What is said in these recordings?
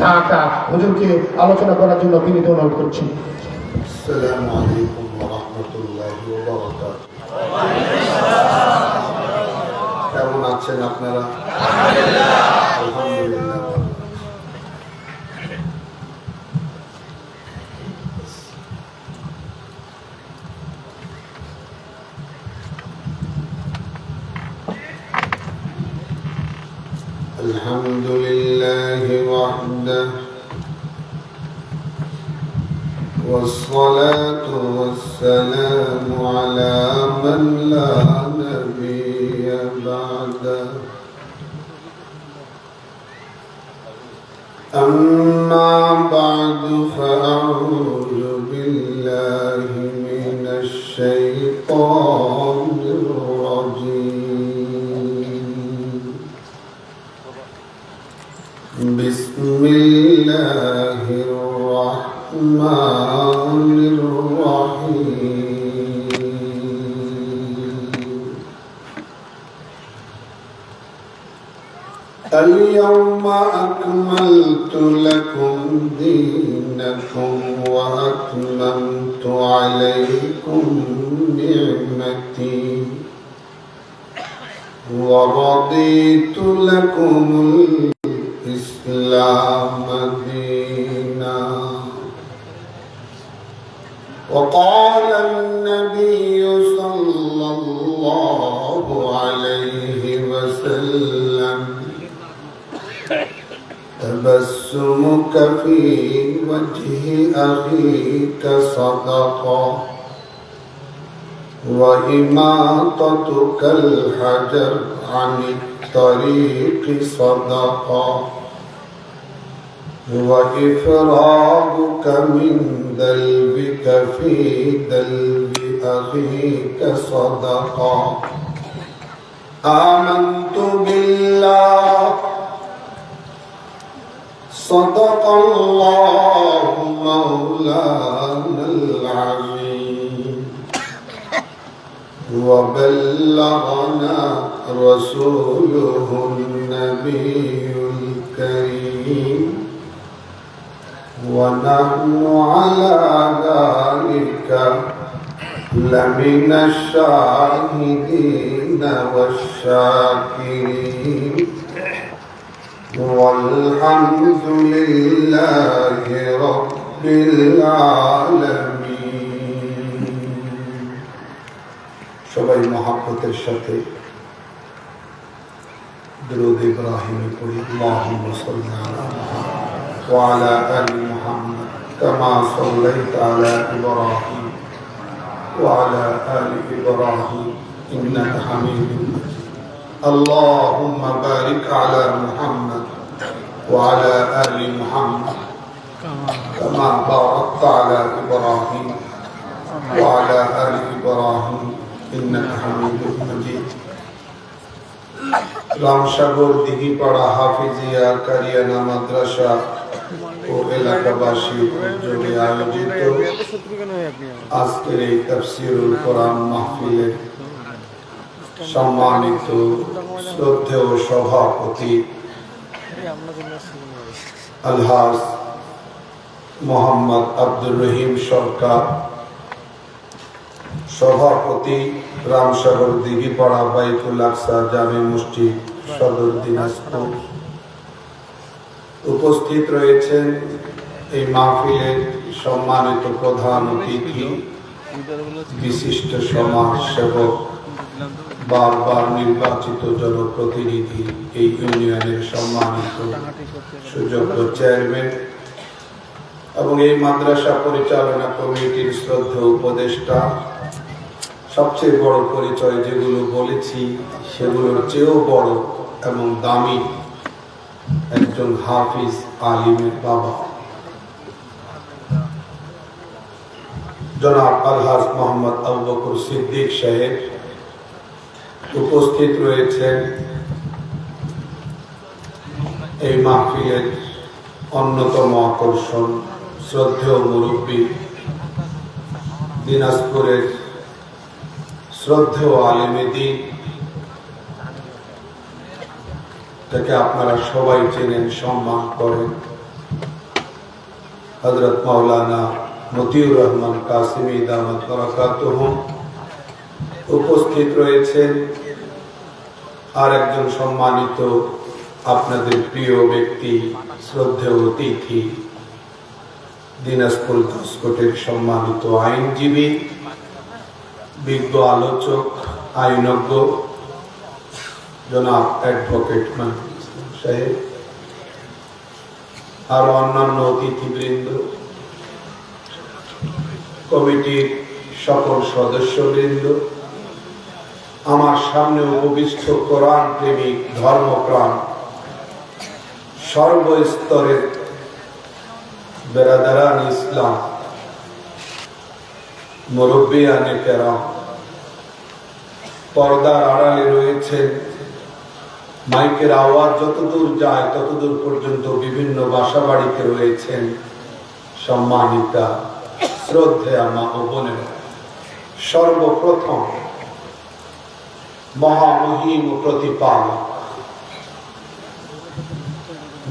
ঢাকা হুজুরকে আলোচনা করার জন্য তিনি অনুরোধ করছি। কেমন আছেন আপনারা? الحمد لله وحده والصلاة والسلام على من لا نبي بعده. أما بعد فأعوذ بسم الله الرحمن الرحيم. اليوم أكملت لكم دينكم وأتممت عليكم نعمتي. ورضيت لكم الإسلام دينا وقال النبي صلى الله عليه وسلم تبسمك في وجه أخيك صدقة وإماطتك الحجر عن الطريق صدقة. وإفراغك من دلبك في دلب أخيك صدقة آمنت بالله. صدق الله مولانا العظيم. وبلغنا رسوله النبي الكريم. ونحن على ذلك لمن الشاهدين والشاكرين والحمد لله رب العالمين সবাই মহাব্বতের সাথে درود إبراهيم قل اللهم صل على محمد وعلى آل محمد كما صليت على إبراهيم وعلى آل إبراهيم إنك حميد مجيد اللهم بارك على محمد وعلى آل محمد كما باركت على إبراهيم وعلى آل إبراهيم إنك حميد مجيد রামসাগর দিঘিপাড়া হাফিজিয়া কারিয়ানা মাদ্রাসা ও এলাকাবাসী আয়োজিত আজকের এই কোরআন মাহফিলে সম্মানিত শ্রদ্ধেয় সভাপতি আলহাজ মোহাম্মদ আব্দুর রহিম সরকার, সভাপতি রামসাগর দিঘিপাড়া বাইতুল আকসা জামে মসজিদ, সদর দিনাজপুর। উপস্থিত রয়েছেন এই মাহফিলের সম্মানিত প্রধান অতিথি, বিশিষ্ট সমাজ সেবক বারবার নির্বাচিত জনপ্রতিনিধি, এই ইউনিয়নের সম্মানিত সুযোগ্য চেয়ারম্যান এবং এই মাদ্রাসা পরিচালনা কমিটির শ্রদ্ধা উপদেষ্টা। সবচেয়ে বড় পরিচয় যেগুলো বলেছি, সেগুলোর চেয়েও বড় এবং দামি একজন হাফিজ আলিমের বাবা। জনাব আলহাজ মোহাম্মদ আবু সিদ্দিক সাহেব উপস্থিত রয়েছেন এই মাহফিলের অন্যতম আকর্ষণ শ্রদ্ধেয় মুরব্বী দিনাজপুরের শ্রদ্ধেয় আলেমেদি যাকে আপনারা সবাই চেনেন, সম্মান করেন। হজরত মাওলানা মতিউর রহমান কাসিমি দামত বরাকাতুহ উপস্থিত রয়েছেন। আর একজন সম্মানিত আপনাদের প্রিয় ব্যক্তি, শ্রদ্ধেয় অতিথি, দিনাজপুর ঘাসকোটের সম্মানিত আইনজীবী, বিজ্ঞ আলোচক, আইনজ্ঞ জনাব অ্যাডভোকেট সাহেব, আর অন্যান্য অতিথিবৃন্দ, কমিটির সকল সদস্যবৃন্দ, আমার সামনে উপবিষ্ট কোরআন প্রেমিক, ধর্মপ্রাণ, সর্বস্তরের বেরাদারান ইসলাম মুরব্বিয়ানে কেরাম পর্দার আড়ালে রয়েছেন মাইকের আওয়াজ যতদূর যায়, ততদূর পর্যন্ত বিভিন্ন বাসা বাড়িতে রয়েছেন সম্মানিতা শ্রদ্ধেয়া মা ও বোনেরা। সর্বপ্রথম মহামহিম ও প্রতিপালক,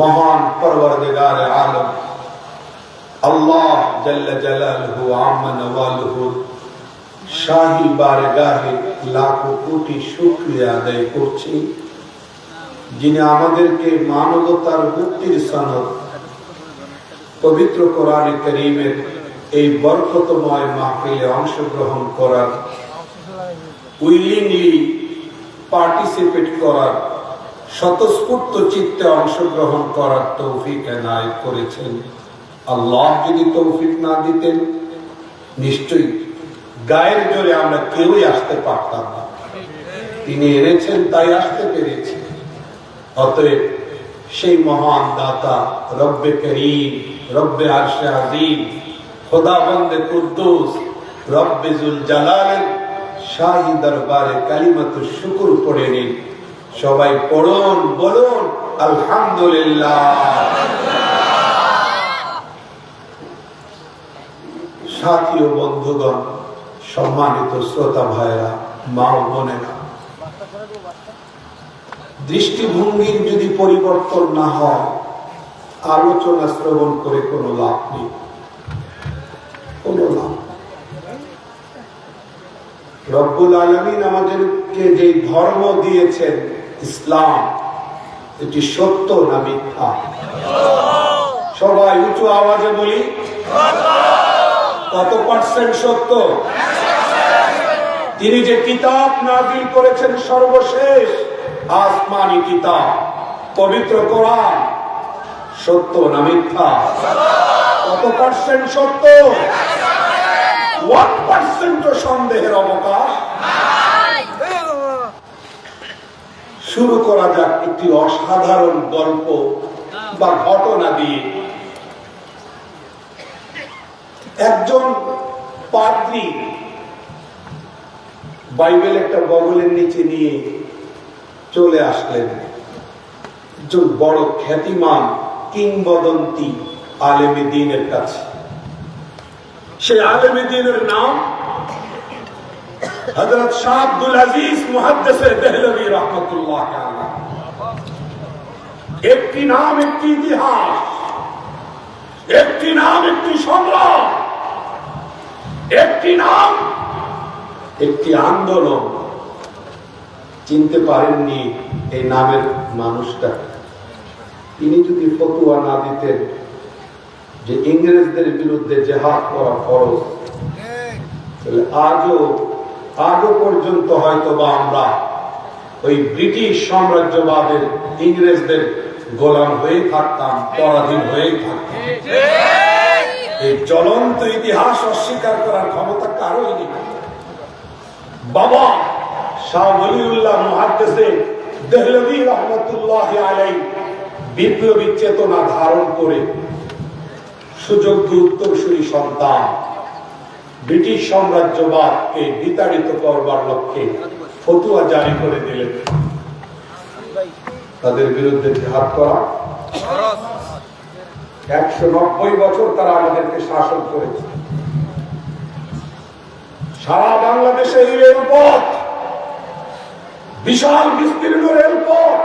মহান পরবর্তগার আলম, আল্লাহ জল্ল জালালহু আম্মা নওয়ালহু শাহী বারগাহে লাখো কোটি শুকরিয়া আদায় করছি। যিনি আমাদেরকে মানবতার মুক্তির সনদ, পবিত্র কোরআনে করিমের এই বরকতময় মাহফিলে অংশগ্রহণ করার, উইলিংলি পার্টিসিপেট করার, স্বতঃস্ফূর্ত চিত্তে অংশগ্রহণ করার তৌফিক এনায়ত করেছেন। আল্লাহ যদি তৌফিক না দিতেন, নিশ্চয়ই গায়ের জোরে আমরা কেউই আসতে পারতাম না। তিনি এনেছেন, তাই আসতে পেরেছি। অতএব সেই মহান দাতা, রব্বে করিম, রব্বে আরশে খোদা বন্দে কুদ্দুস, রব্বে জুল জালালের শাহী দরবারে কালিমাত শুকুর পড়ে নিন। সবাই পড়ুন, বলুন, আলহামদুলিল্লাহ। সাথী ও বন্ধুগণ, সম্মানিত শ্রোতা ভাইরা মা বোনেরা দৃষ্টিভঙ্গির যদি পরিবর্তন না হয়, আলোচনা শ্রবণ করে কোনো লাভ নেই। কোনো লাভ। রব্বুল আলমিন আমাদেরকে যে ধর্ম দিয়েছেন, ইসলাম, এটি সত্য না মিথ্যা? সবাই উঁচু আওয়াজে বলি, কত পার্সেন্ট সত্য? তিনি যে কিতাব নাজিল করেছেন সর্বশেষ আসমানি কিতাব পবিত্র কোরআন সত্য না মিথ্যা কত পার্সেন্ট সত্য ওয়ান পার্সেন্ট সন্দেহের অবকাশ শুরু করা যাক একটি অসাধারণ গল্প বা ঘটনা দিয়ে। একজন পাদ্রী বাইবেল একটা বগলের নিচে নিয়ে চলে আসলেন। একজন বড় খ্যাতিমান কিংবদন্তি আলেমে দিনের কাছে। সে আলেমে দিনের নাম হজরত শাহ আব্দুল আজিজ মুহাদ্দেসে দেহলভি রহমতুল্লাহ একটি নাম, একটি ইতিহাস, একটি নাম, একটি সংগ্রাম একটি নাম, একটি আন্দোলন। চিনতে পারেননি এই নামের মানুষটা। তিনি যদি ফতুয়া না দিতেন, যে ইংরেজদের বিরুদ্ধে জেহাদ করা ফরজ, তাহলে আজও আজও পর্যন্ত হয়তো বা আমরা ওই ব্রিটিশ সাম্রাজ্যবাদের ইংরেজদের গোলাম হয়ে থাকতাম, পরাধীন হয়ে থাকতাম। এই জ্বলন্ত ইতিহাস অস্বীকার করার ক্ষমতা কারোই নেই। বাবা! বিপ্লবী চেতনা ধারণ করে সুযোগ্য উত্তরসূরি সন্তান ব্রিটিশ সাম্রাজ্যবাদকে বিতাড়িত করবার লক্ষ্যে ফতুয়া জারি করে দিলেন। তাদের বিরুদ্ধে জেহাদ করা। একশো নব্বই বছর তারা আমাদেরকে শাসন করেছে। সারা বাংলাদেশে এই রেলপথ বিশাল বিস্তীর্ণ রেলপথ।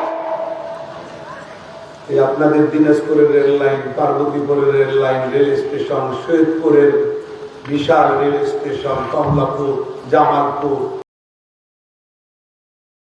এই আপনাদের দিনাজপুরের রেল লাইন, পার্বতীপুরের রেল লাইন, রেল স্টেশন, সৈয়দপুরের বিশাল রেল স্টেশন, কমলাপুর, জামালপুর